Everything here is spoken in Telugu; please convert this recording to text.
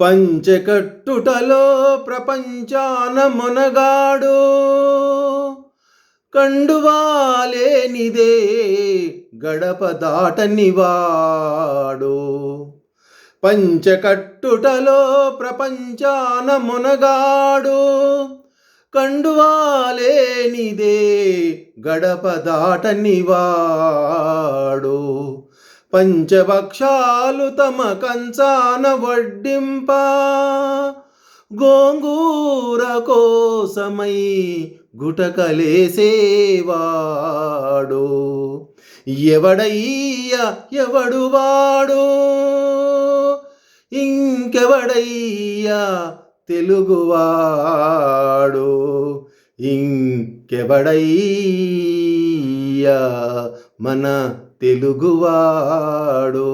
పంచకట్టుటలో ప్రపంచాన మునగాడు కండువాలేనిదే గడప దాటనివాడు. పంచకట్టుటలో ప్రపంచాన మునగాడు కండువాలేనిదే గడప దాటనివాడు. పంచభక్షాలు తమ కంచాన వడ్డింప. గోంగూర కోసమై గుటకలేసేవాడు ఎవడయ్య ఎవడు వాడు? ఇంకెవడయ్యా తెలుగువాడు ఇంకెవడయ్యా మన తెలుగువాడో.